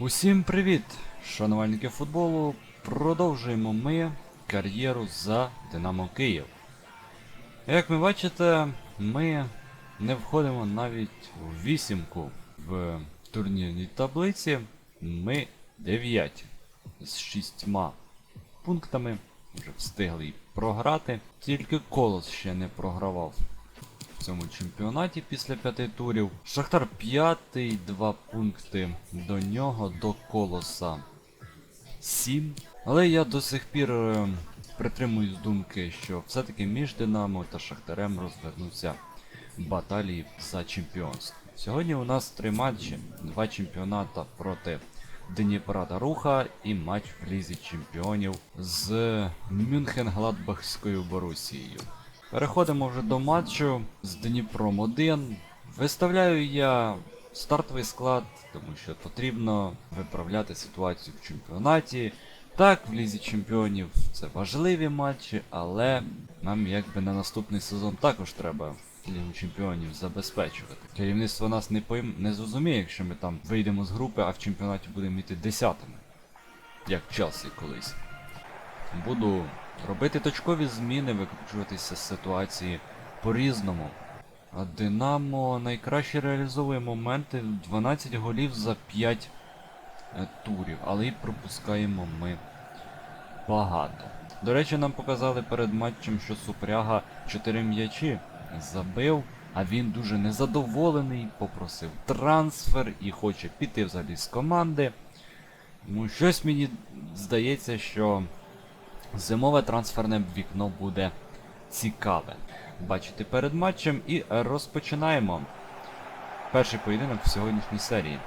Усім привіт, шанувальники футболу. Продовжуємо ми кар'єру за Динамо Київ. Як ви бачите, ми не входимо навіть у вісімку в турнірній таблиці. Ми дев'яті з шістьма пунктами. Вже встигли програти. Тільки Колос ще не програвав в цьому чемпіонаті після п'яти турів. Шахтар п'ятий, два пункти до нього, до колоса. Сім. Але я до сих пір е, притримуюсь думки, що все-таки між Динамо та Шахтарем розвернуться баталії за чемпіонство. Сьогодні у нас три матчі, два чемпіоната проти Дніпра та Руха і матч в Лізі Чемпіонів з Мюнхен-Гладбахською Борусією. Переходимо вже до матчу з Дніпром 1. Виставляю я стартовий склад, тому що потрібно виправляти ситуацію в чемпіонаті. Так, в Лізі Чемпіонів це важливі матчі, але нам якби на наступний сезон також треба Лігу Чемпіонів забезпечувати. Керівництво нас не пойм... не зрозуміє, якщо ми там вийдемо з групи, а в чемпіонаті будемо йти десятими. Як Челсі колись. Буду робити точкові зміни, викручуватися з ситуації по-різному. А Динамо найкраще реалізовує моменти 12 голів за 5 е, турів, але і пропускаємо ми багато. До речі, нам показали перед матчем, що Супряга 4 м'ячі забив, а він дуже незадоволений, попросив трансфер і хоче піти взагалі з команди. Тому щось мені здається, що Зимове трансферне вікно буде цікаве. Бачите перед матчем і розпочинаємо. Перший поєдинок в сьогоднішній серії.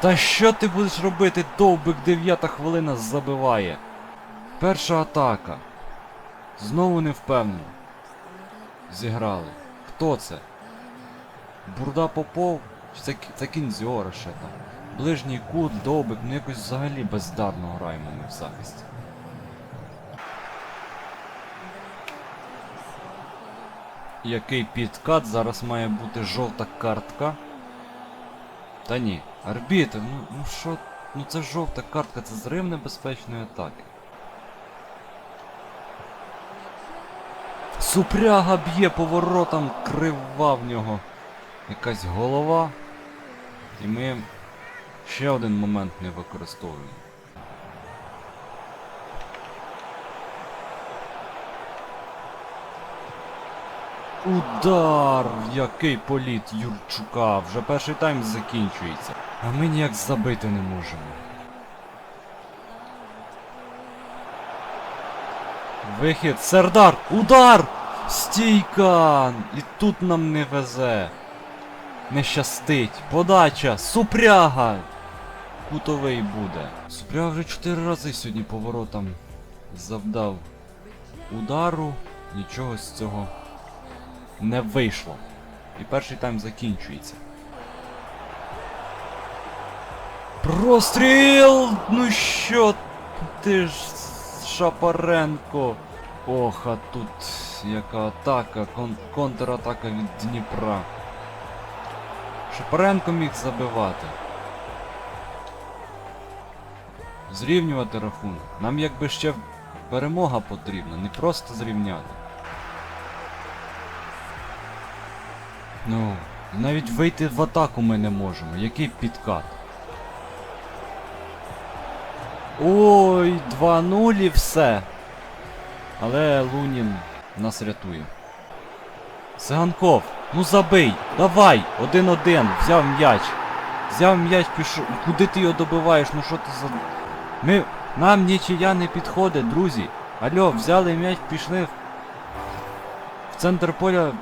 Та що ти будеш робити? Довбик 9 хвилина забиває. Перша атака. Знову не впевнено. Зіграли. Хто це? Бурда Попов? Чи це, це Кінзьора ще там? Ближній кут, довбик, ну якось взагалі бездарно граємо ми в захисті. Який підкат, зараз має бути жовта картка. Та ні, арбітр, ну, ну що, ну це жовта картка, це зрив небезпечної атаки. Супряга б'є поворотом, крива в нього. Якась голова. І ми ще один момент не використовуємо. Удар! Який політ Юрчука! Вже перший тайм закінчується. А ми ніяк забити не можемо. Вихід, Сердар! Удар! Стійка! І тут нам не везе. Не щастить. Подача. Супряга. Кутовий буде. Супряга вже 4 рази сьогодні поворотом завдав удару. Нічого з цього не вийшло. І перший тайм закінчується. Простріл! Ну що ти ж Шапаренко? Ох, а тут яка атака, кон контратака від Дніпра. Шапаренко міг забивати. Зрівнювати рахунок. Нам якби ще перемога потрібна, не просто зрівняти. Ну, навіть вийти в атаку ми не можемо. Який підкат. Ой, 2-0 і все. Але Лунін нас рятує. Сиганков, ну забий! Давай! Один-один, взяв м'яч. Взяв м'яч, пішов. Куди ти його добиваєш? Ну що ти за. Ми. Нам нічия не підходить, друзі. Алло, взяли м'яч, пішли. В, в центр поля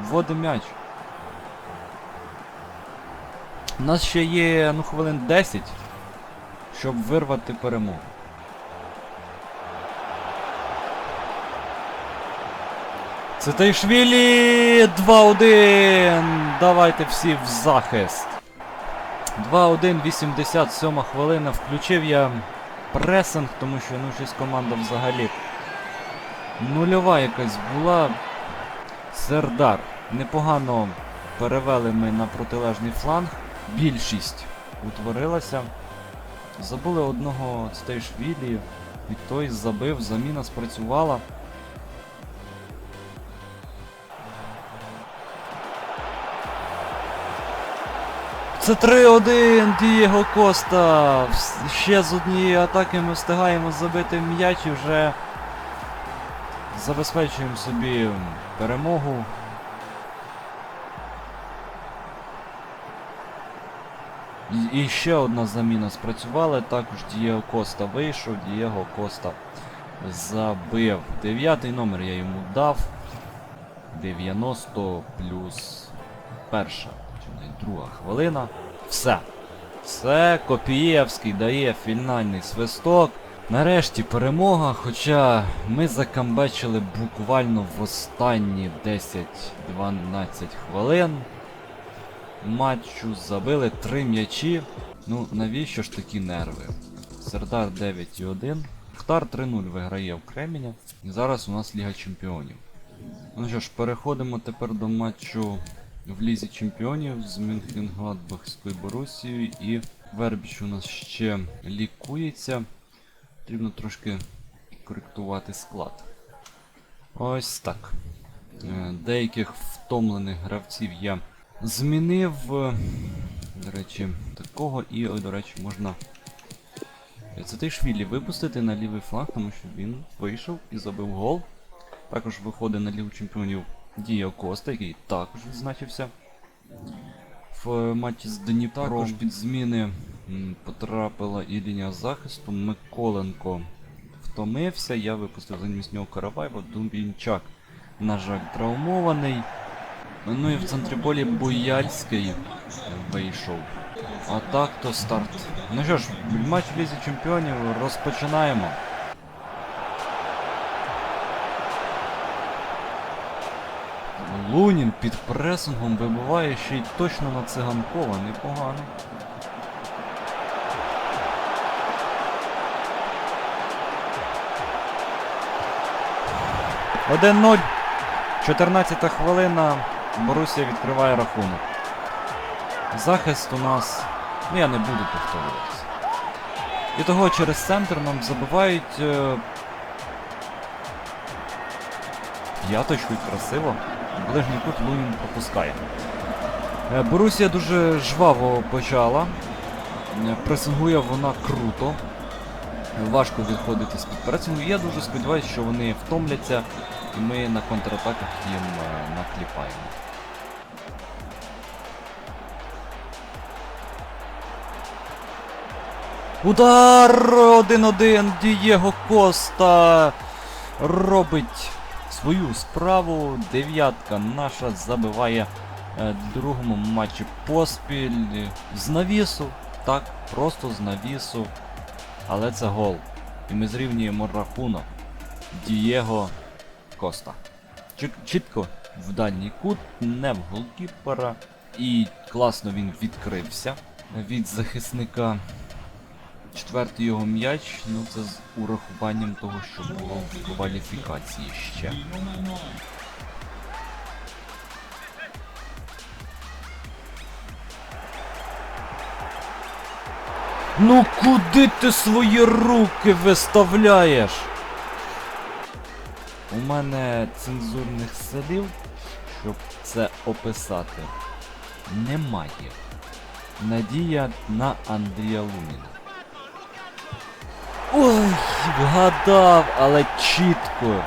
вводимо м'яч. У нас ще є ну хвилин 10, щоб вирвати перемогу. Цитайшвілі 2-1. Давайте всі в захист. 2-1, 87 хвилина. Включив я пресинг, тому що ну щось команда взагалі нульова якась була. Сердар непогано перевели ми на протилежний фланг. Більшість утворилася. Забули одного Стейшвілі, і той забив, заміна спрацювала. Це 3-1 Дієго Коста. Ще з однієї атаки ми встигаємо забити м'яч і вже забезпечуємо собі перемогу. І, ще одна заміна спрацювала, також Дієго Коста вийшов, Дієго Коста забив. Дев'ятий номер я йому дав. 90 плюс перша, друга хвилина. Все. Все, Копієвський дає фінальний свисток. Нарешті перемога, хоча ми закамбечили буквально в останні 10-12 хвилин матчу забили три м'ячі. Ну, навіщо ж такі нерви? Сердар 9-1. Хтар 3-0 виграє в Креміня. І зараз у нас Ліга Чемпіонів. Ну що ж, переходимо тепер до матчу в Лізі Чемпіонів з Мюнхенгладбахською Борусією і Вербіч у нас ще лікується. Потрібно трошки коректувати склад. Ось так. Е, Деяких втомлених гравців я змінив. До речі, такого і, ой, до речі, можна Цитишвілі випустити на лівий фланг, тому що він вийшов і забив гол. Також виходить на Лігу Чемпіонів Діо Коста, який також відзначився в матчі з Дніпром. Також під зміни потрапила і лінія захисту. Миколенко втомився. Я випустив замість нього Караваєва, Дубінчак, на жаль, травмований. Ну і в центрі полі Буяльський вийшов. А так то старт. Ну що ж, матч в Лізі Чемпіонів розпочинаємо. Лунін під пресингом вибиває ще й точно на циганкова, непогано. Один 0 14 хвилина. Борусія відкриває рахунок. Захист у нас. Ну я не буду повторюватися. І того через центр нам забивають. Е... П'яточку красиво. Ближній кут Лунін пропускає. Е, Борусія дуже жваво почала. Е, Пресингує вона круто. Важко відходити з-під пресингу. Я дуже сподіваюся, що вони втомляться і ми на контратаках їм е, накліпаємо. Удар 1-1 Дієго Коста робить свою справу. Дев'ятка наша забиває е, другому матчі поспіль з навісу. Так, просто з навісу. Але це гол. І ми зрівнюємо рахунок. Дієго Коста. Чіт- Чітко в дальній кут, не в голкіпера. І класно він відкрився від захисника. Четвертий його м'яч, ну це з урахуванням того, що було в кваліфікації ще. Ну куди ти свої руки виставляєш? У мене цензурних слів, щоб це описати, немає. Надія на Андрія Луніна. Ой, вгадав, але чітко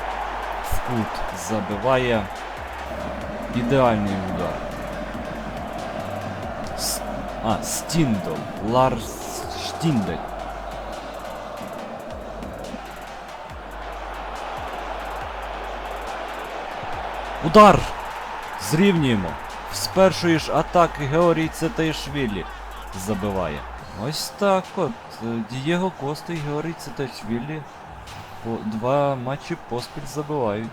в кут забиває ідеальний удар. С- А, Стіндл. Ларс Штіндель. Удар! Зрівнюємо. З першої ж атаки Георгій Цетаїшвілі забиває. Ось так от. Е, Дієго Коста і Георгій Цетаїшвілі по два матчі поспіль забивають.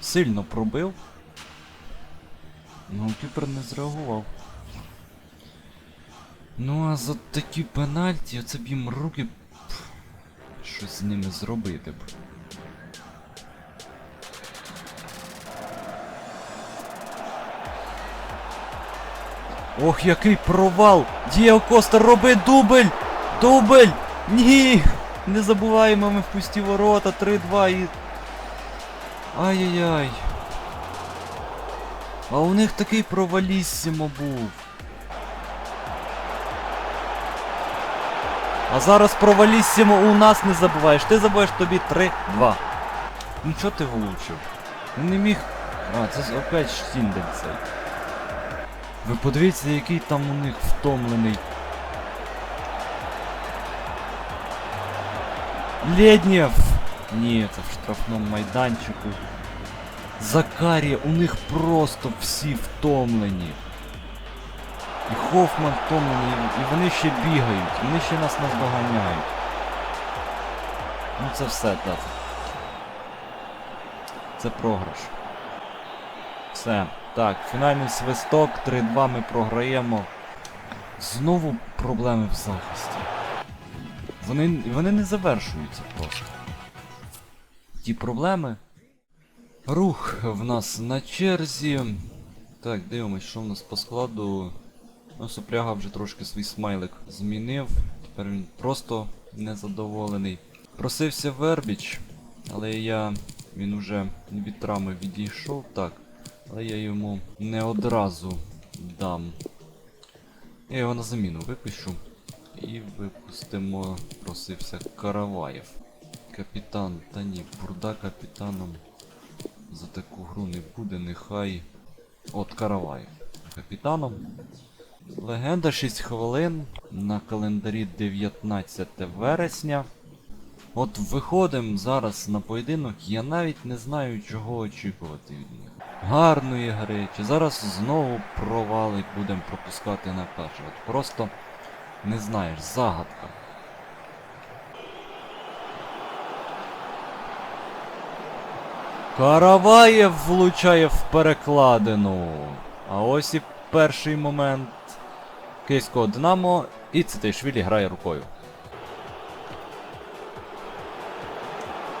Сильно пробив. Ну, кіпер не зреагував. Ну а за такі пенальті, оце б їм руки. Щось з ними зробити б. Ох, який провал! Дієго Коста роби дубль! Дубль! Ні! Не забуваємо ми в пусті ворота 3-2 і. Ай-яй-яй. А у них такий проваліссимо був. А зараз проваліссимо у нас не забуваєш. Ти забуваєш тобі 3-2. Ну чого ти влучив? Не міг. А, це опять Штінден цей. Ви подивіться, який там у них втомлений. Леднєв! Ні, це в штрафному майданчику. Закарія, у них просто всі втомлені. І Хофман втомлений, і вони ще бігають, вони ще нас наздоганяють. Ну це все, так. Це програш. Все. Так, фінальний свисток, 3-2 ми програємо. Знову проблеми в захисті. Вони, вони не завершуються просто. Ті проблеми. Рух в нас на черзі. Так, дивимось, що в нас по складу. Ну, Супряга вже трошки свій смайлик змінив. Тепер він просто незадоволений. Просився Вербіч, але я. Він уже від травми відійшов, так. Але я йому не одразу дам. Я його на заміну випишу. І випустимо, просився Караваєв. Капітан, та ні, бурда капітаном за таку гру не буде, нехай. От Караваєв. Капітаном. Легенда 6 хвилин. На календарі 19 вересня. От виходимо зараз на поєдинок, я навіть не знаю, чого очікувати від них. Гарної гри, чи зараз знову провали будемо пропускати на перший. От просто не знаєш, загадка. Караваєв влучає в перекладину. А ось і перший момент київського Динамо. І Цитейшвілі грає рукою.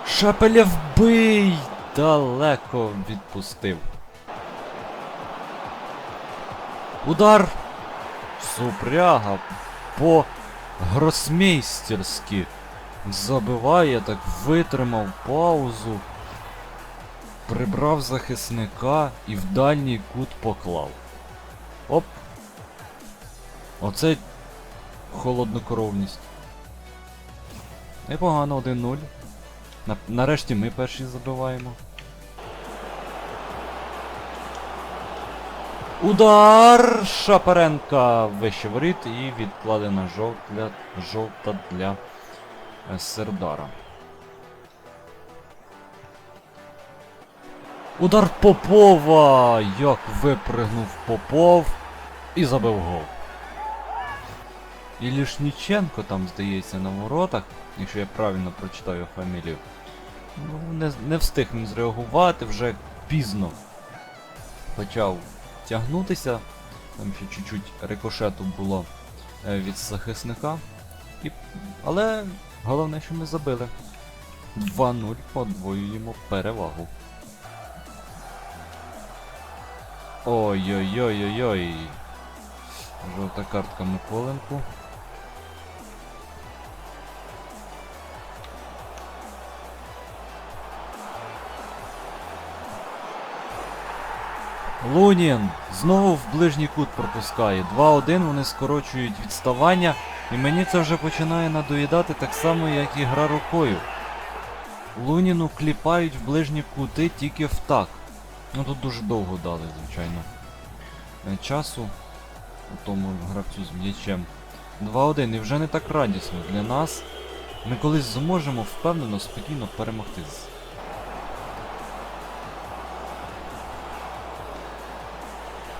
Шапелєв бий! Далеко відпустив. Удар! Супряга по гросмейстерськи забиває, так витримав паузу, прибрав захисника і в дальній кут поклав. Оп! Оце холоднокровність. Непогано 1-0. Нарешті ми перші забиваємо. Удар Шапаренка вище воріт і відкладена жовтля, жовта для е, Сердара. Удар Попова! Як випригнув Попов і забив гол. І Лішніченко там, здається, на воротах, якщо я правильно прочитаю фамілію. Ну, не, не встиг він зреагувати, вже пізно почав тягнутися. Там ще чуть-чуть рикошету було е, від захисника. І... Але головне, що ми забили. 2-0 подвоюємо перевагу. Ой-ой-ой-ой-ой. Жовта картка Миколенку. Лунін знову в ближній кут пропускає. 2-1 вони скорочують відставання. І мені це вже починає надоїдати так само, як і гра рукою. Луніну кліпають в ближні кути тільки в так. Ну тут дуже довго дали, звичайно. е, Часу у тому гравцю з м'ячем. 2-1 і вже не так радісно для нас. Ми колись зможемо впевнено, спокійно перемогти.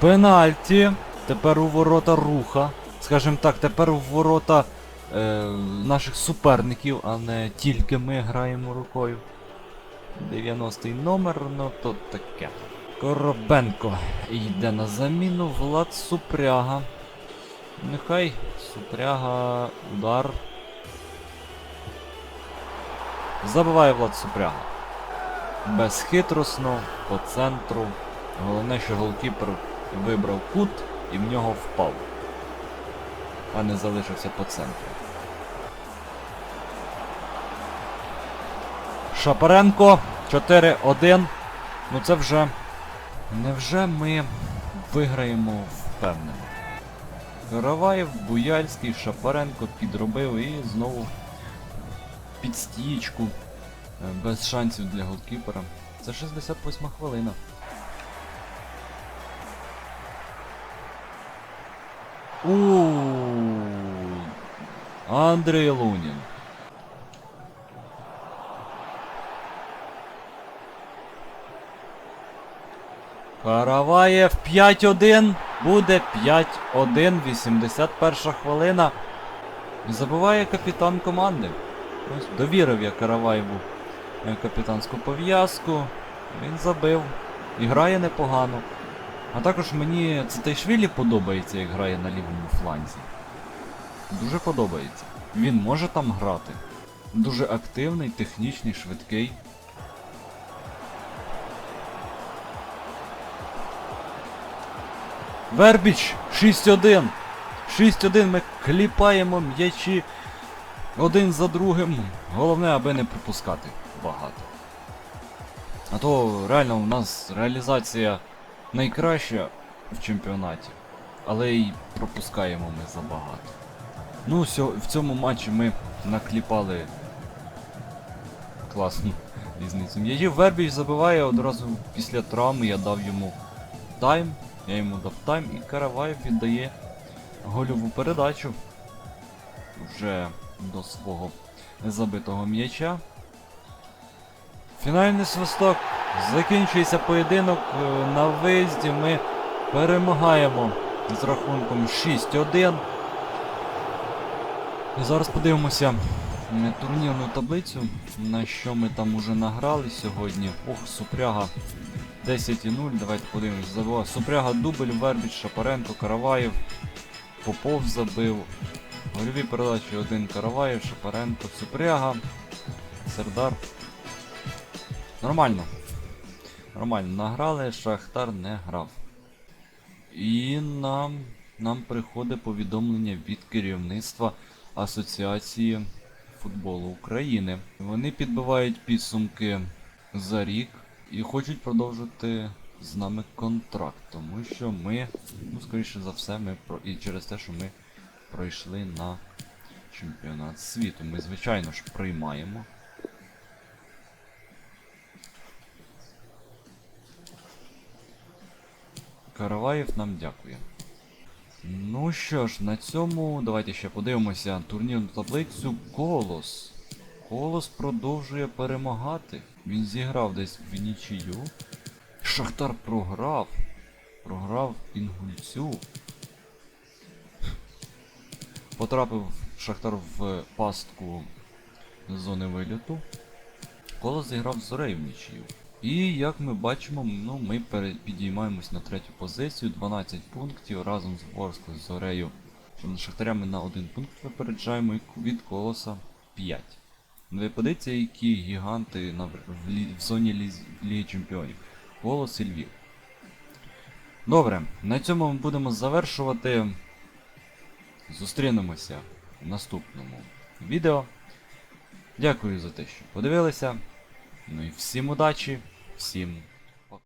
Пенальті. Тепер у ворота руха. Скажем так, тепер у ворота е, наших суперників, а не тільки ми граємо рукою. 90-й номер, ну то таке. Коробенко йде на заміну, Влад Супряга. Нехай Супряга удар. Забиває Влад Супряга. Безхитростно, по центру. Головне, що голкіпер вибрав кут і в нього впав. А не залишився по центру. Шапаренко 4-1. Ну це вже. Невже ми виграємо впевнено? Караваєв, Буяльський, Шапаренко підробив і знову під стічку. Е, Без шансів для голкіпера. Це 68 хвилина. У Андрій Лунін. Караваєв 5-1. Буде 5-1, 81 хвилина. І забуває капітан команди. Ось довірив я Караваєву е, капітанську пов'язку. Він забив. І грає непогано. А також мені Цитайшвілі подобається, як грає на лівому фланзі. Дуже подобається. Він може там грати. Дуже активний, технічний, швидкий. Вербіч 6-1. 6-1 ми кліпаємо м'ячі один за другим. Головне, аби не пропускати багато. А то реально у нас реалізація найкраща в чемпіонаті, але й пропускаємо ми забагато. Ну, в цьому матчі ми накліпали класну різницю. М'ячів Вербіч забиває одразу після травми, я дав йому тайм, я йому дав тайм і Караваєв віддає гольову передачу вже до свого забитого м'яча. Фінальний свисток. Закінчується поєдинок е, на виїзді. Ми перемагаємо з рахунком 6-1. Зараз подивимося на турнірну таблицю, на що ми там уже награли сьогодні. Ох, Супряга 10,0. Давайте подивимось. Забула. Супряга Дубль, Вербіч, Шапаренко, Караваєв, Попов забив. Гольові передачі один Караваєв, Шапаренко, Супряга, Сердар. Нормально. Нормально награли, Шахтар не грав. І нам, нам приходить повідомлення від керівництва Асоціації футболу України. Вони підбивають підсумки за рік і хочуть продовжити з нами контракт, тому що ми, ну скоріше за все, ми про і через те, що ми пройшли на чемпіонат світу. Ми, звичайно ж, приймаємо. Караваєв нам дякує. Ну що ж, на цьому давайте ще подивимося турнірну таблицю Колос. Колос продовжує перемагати. Він зіграв десь в нічию. Шахтар програв. Програв Інгульцю. Потрапив Шахтар в пастку зони виліту. Колос зіграв з в нічию. І як ми бачимо, ну, ми підіймаємось на третю позицію, 12 пунктів разом з Ворсклою з Зорею. Шахтарями на один пункт випереджаємо і від колоса 5. Ви подивіться, які гіганти на, в, лі- в зоні ліз- Ліги Чемпіонів. Колос і Львів. Добре, на цьому ми будемо завершувати. Зустрінемося в наступному відео. Дякую за те, що подивилися. Ну і всім удачі, всім